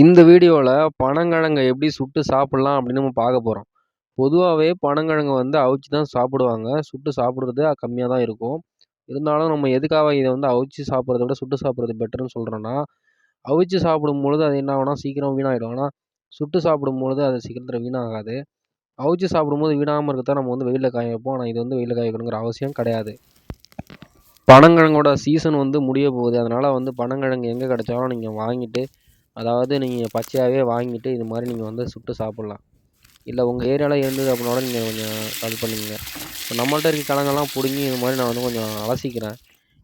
இந்த வீடியோவில் பனங்கிழங்கை எப்படி சுட்டு சாப்பிட்லாம் அப்படின்னு நம்ம பார்க்க போகிறோம் பொதுவாகவே பனங்கிழங்கு வந்து அவிச்சு தான் சாப்பிடுவாங்க. சுட்டு சாப்பிட்றது கம்மியாக தான் இருக்கும். இருந்தாலும் நம்ம எதுக்காக இதை வந்து அவிச்சு சாப்பிட்றத விட சுட்டு சாப்பிட்றது பெட்டர்னு சொல்கிறோன்னா அவிச்சு சாப்பிடும் பொழுது அது என்ன ஆகுனா சீக்கிரம் வீணாகிடும் ஆனால் சுட்டு சாப்பிடும் பொழுது அது சீக்கிரத்தில் வீணாகாது. அவிச்சு சாப்பிடும்போது வீணாகாமல் தான் நம்ம வந்து வெயிலில் காய வைப்போம். ஆனால் இது வந்து வெயிலில் காய வைக்கணுங்கிற அவசியம் கிடையாது. பனங்கிழங்கோட சீசன் வந்து முடிய போகுது. அதனால் வந்து பனங்கிழங்கு எங்கே கிடைச்சாலும் நீங்கள் வாங்கிட்டு அதாவது நீங்கள் பச்சையாகவே வாங்கிட்டு இது மாதிரி நீங்கள் வந்து சுட்டு சாப்பிட்லாம். இல்லை உங்கள் ஏரியாவில் இருந்தது அப்படின்னா கூட நீங்கள் கொஞ்சம் அது பண்ணுங்க இப்போ நம்மள்ட்ட இருக்க கிழங்கெல்லாம் பிடுங்கி இது மாதிரி நான் வந்து கொஞ்சம் அலசிக்கிறேன்.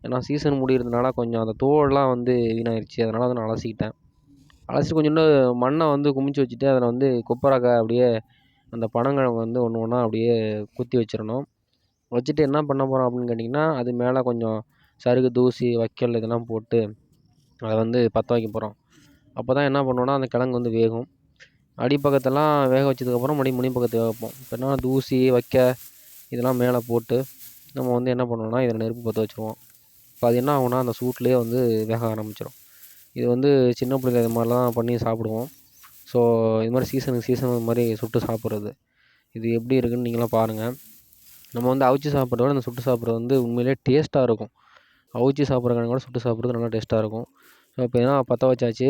ஏன்னா சீசன் முடிகிறதுனால கொஞ்சம் அந்த தோலெலாம் வந்து வீணாயிருச்சு. அதனால் அதை நான் அலசிக்கிட்டேன். அலசி கொஞ்சோண்டு மண்ணை வந்து குமிச்சு வச்சுட்டு அதில் வந்து கொப்பரக்காய் அப்படியே அந்த பனங்கிழங்கு வந்து ஒன்று ஒன்றா அப்படியே குத்தி வச்சிடணும். வச்சுட்டு என்ன பண்ண போகிறோம் அப்படின்னு கேட்டிங்கன்னா அது மேலே கொஞ்சம் சருகு தூசி வைக்கல் இதெல்லாம் போட்டு அதை வந்து பற்ற வைக்க போகிறோம் அப்போ தான் என்ன பண்ணுவோன்னா அந்த கிழங்கு வந்து வேகும். அடிப்பக்கத்தெல்லாம் வேக வச்சதுக்கப்புறம் மறுபடியும் முனி பக்கத்து வேக வைப்போம். இப்போ என்ன தூசி வைக்க இதெல்லாம் மேலே போட்டு நம்ம வந்து என்ன பண்ணுவோம்னா இதில் நெருப்பு பற்ற வச்சுருவோம். இப்போ அது என்ன ஆகும்னா அந்த சூட்லேயே வந்து வேக ஆரம்பிச்சிடும் இது வந்து சின்ன பிள்ளைங்க இது மாதிரிலாம் பண்ணி சாப்பிடுவோம். ஸோ இது மாதிரி சீசனுக்கு சீசன் இது மாதிரி சுட்டு சாப்பிட்றது. இது எப்படி இருக்குன்னு நீங்களாம் பாருங்கள் நம்ம வந்து அவிச்சு சாப்பிட்றத விட இந்த சுட்டு சாப்பிட்றது வந்து உண்மையிலே டேஸ்ட்டாக இருக்கும். அவிச்சு சாப்பிட்ற கூட சுட்டு சாப்பிட்றது நல்லா டேஸ்ட்டாக இருக்கும். ஸோ இப்போ ஏன்னா பற்ற வச்சாச்சு.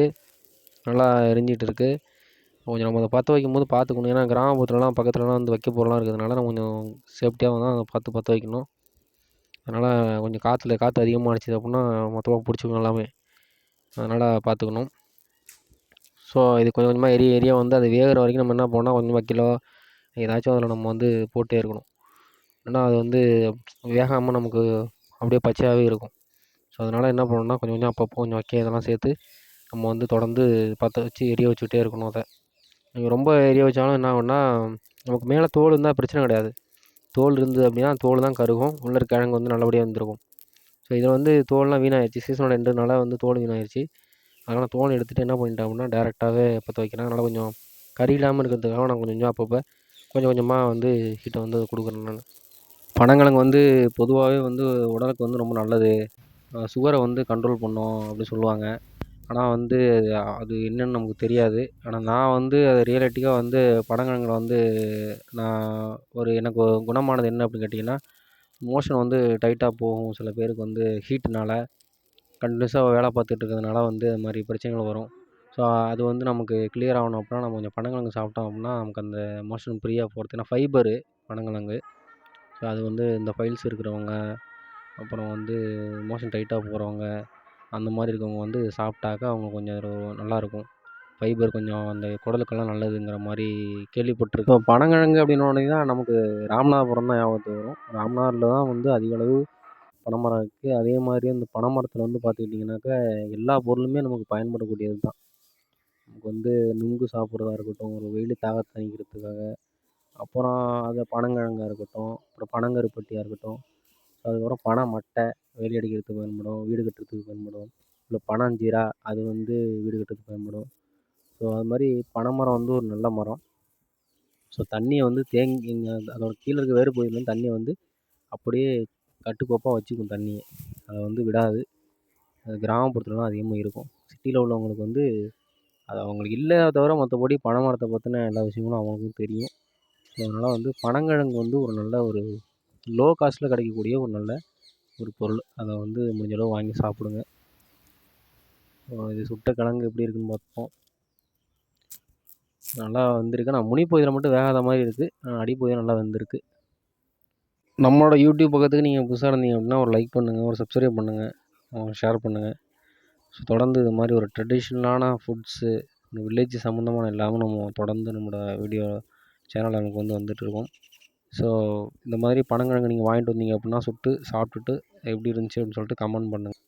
நல்லா எரிஞ்சிகிட்டு இருக்குது கொஞ்சம் நம்ம அதை பற்ற வைக்கும் போது பார்த்துக்கணும் ஏன்னா கிராமப்புறத்துலலாம் பக்கத்துலலாம் வந்து வைக்க பொருள்லாம் இருக்கிறதுனால நம்ம கொஞ்சம் சேஃப்டியாக தான் அதை பார்த்து பற்ற வைக்கணும். அதனால் கொஞ்சம் காற்றுல காற்று அதிகமாக அடிச்சது அப்படின்னா மொத்தமாக பிடிச்சிக்கும் எல்லாமே. அதனால் பார்த்துக்கணும் ஸோ இது கொஞ்சம் கொஞ்சமாக எரிய எரிய வந்து அது வேகிற வரைக்கும் நம்ம என்ன பண்ணால் கொஞ்சம் வைக்கலோ ஏதாச்சும் அதில் நம்ம வந்து போட்டே இருக்கணும். ஏன்னா அது வந்து வேகாமல் நமக்கு அப்படியே பச்சையாகவே இருக்கும். ஸோ அதனால் என்ன பண்ணணும்னா கொஞ்சம் கொஞ்சம் அப்பப்போ கொஞ்சம் வைக்க இதெல்லாம் சேர்த்து நம்ம வந்து தொடர்ந்து பற்ற வச்சு எரிய வச்சுக்கிட்டே இருக்கணும் அதை. நீங்கள் ரொம்ப எரிய வச்சாலும் என்ன ஆகும்னா நமக்கு மேலே தோல் இருந்தால் பிரச்சனை கிடையாது. தோல் இருந்தது அப்படின்னா தோல் தான் கருகும். உள்ளே இருக்க கிழங்கு வந்து நல்லபடியாக வந்திருக்கும். ஸோ இதில் வந்து தோல்லாம் வீணாயிருச்சு. சீசனோட ரெண்டுனால வந்து தோல் வீணாகிடுச்சு அதனால் தோல் எடுத்துகிட்டு என்ன பண்ணிட்டேன் அப்படின்னா டேரெக்டாகவே பற்ற வைக்கிறேன். அதனால் கொஞ்சம் கறி இல்லாமல் இருக்கிறதுக்காக நான் கொஞ்சம் கொஞ்சம் அப்பப்போ கொஞ்சம் கொஞ்சமாக வந்து ஹீட்டை வந்து கொடுக்குறேன் நான். பனங்கிழங்கு வந்து பொதுவாகவே வந்து உடலுக்கு வந்து ரொம்ப நல்லது. சுகரை வந்து கண்ட்ரோல் பண்ணும் அப்படின்னு சொல்லுவாங்க. ஆனால் வந்து அது என்னென்னு நமக்கு தெரியாது. ஆனால் நான் வந்து அது ரியலிட்டியாக வந்து பனங்கிழங்குல வந்து நான் ஒரு எனக்கு குணமானது என்ன அப்படின்னு கேட்டிங்கன்னா மோஷன் வந்து டைட்டாக போகும். சில பேருக்கு வந்து ஹீட்டுனால் கண்டினியூஸாக வேலை பார்த்துட்டு இருக்கிறதுனால வந்து அது மாதிரி பிரச்சனைகள் வரும். ஸோ அது வந்து நமக்கு கிளியர் ஆகணும் அப்படின்னா நம்ம கொஞ்சம் பனங்கிழங்கு சாப்பிட்டோம் அப்படின்னா நமக்கு அந்த மோஷன் ஃப்ரீயாக போகிறது ஏன்னா ஃபைபரு பனங்கிழங்கு ஸோ அது வந்து இந்த ஃபைல்ஸ் இருக்கிறவங்க அப்புறம் வந்து மோஷன் டைட்டாக போகிறவங்க அந்த மாதிரி இருக்கவங்க வந்து சாப்பிட்டாக்கா அவங்க கொஞ்சம் நல்லாயிருக்கும். ஃபைபர் கொஞ்சம் அந்த குடலுக்கெல்லாம் நல்லதுங்கிற மாதிரி கேள்விப்பட்டிருக்கோம் இப்போ பனங்கிழங்கு அப்படின்னோடனே தான் நமக்கு ராமநாதபுரம் தான் ஞாபகத்துக்கு வரும். ராமநாதரில் தான் வந்து அதிகளவு பனைமரம் இருக்குது அதே மாதிரி அந்த பனைமரத்தில் வந்து பார்த்துக்கிட்டிங்கனாக்கா எல்லா பொருளுமே நமக்கு பயன்படக்கூடியது தான். நமக்கு வந்து நுங்கு சாப்பிட்றதா இருக்கட்டும் ஒரு வெயில் தாகத்தை தணிக்கிறதுக்காக அப்புறம் அது பனங்கிழங்கா இருக்கட்டும் அப்புறம் பனங்கருப்பட்டியாக இருக்கட்டும் அதுக்கப்புறம் பனை மட்டை வேலி அடிக்கிறதுக்கு பயன்படும் வீடு கட்டுறதுக்கு பயன்படும் இல்லை பனஞ்சீரா அது வந்து வீடு கட்டுறதுக்கு பயன்படும். ஸோ அது மாதிரி பனைமரம் வந்து ஒரு நல்ல மரம். ஸோ தண்ணியை வந்து தேங்கி அதோட கீழே இருக்க வேர் பகுதியிலேருந்து தண்ணியை வந்து அப்படியே கட்டுக்கோப்பாக வச்சுக்கும் தண்ணியை. அதை வந்து விடாது. அது கிராமப்புறத்துலலாம் அதிகமாக இருக்கும். சிட்டியில் உள்ளவங்களுக்கு வந்து அது அவங்களுக்கு இல்லை தவிர மற்றபடி பனை மரத்தை பற்றின எல்லா விஷயங்களும் அவங்களுக்கும் தெரியும். ஸோ அதனால் வந்து பனங்கிழங்கு வந்து ஒரு நல்ல ஒரு லோ காஸ்ட்டில் கிடைக்கக்கூடிய ஒரு நல்ல ஒரு பொருள். அதை வந்து முடிஞ்சளவு வாங்கி சாப்பிடுங்க. இது சுட்ட கிழங்கு எப்படி இருக்குன்னு பார்ப்போம். நல்லா வந்திருக்கு. ஆனால் முனிப்பகுதியில் மட்டும் வேகாத மாதிரி இருக்குது ஆனால் அடிப்பகுதியில் நல்லா வந்திருக்கு. நம்மளோட யூடியூப் பக்கத்துக்கு நீங்கள் புதுசாக இருந்தீங்க அப்படின்னா ஒரு லைக் பண்ணுங்கள் ஒரு சப்ஸ்கிரைப் பண்ணுங்கள் ஷேர் பண்ணுங்கள் ஸோ தொடர்ந்து இது மாதிரி ஒரு ட்ரெடிஷ்னலான ஃபுட்ஸு இந்த வில்லேஜ் சம்மந்தமான எல்லாமே நம்ம தொடர்ந்து நம்மளோட வீடியோ சேனலில் நமக்கு வந்து வந்துட்டுருக்கோம் ஸோ இந்த மாதிரி பனங்கிழங்கு நீங்கள் வாங்கிட்டு வந்தீங்க அப்படின்னா சுட்டு சாப்பிட்டுட்டு எப்படி இருந்துச்சு அப்படின்னு சொல்லிட்டு கமெண்ட் பண்ணுங்கள்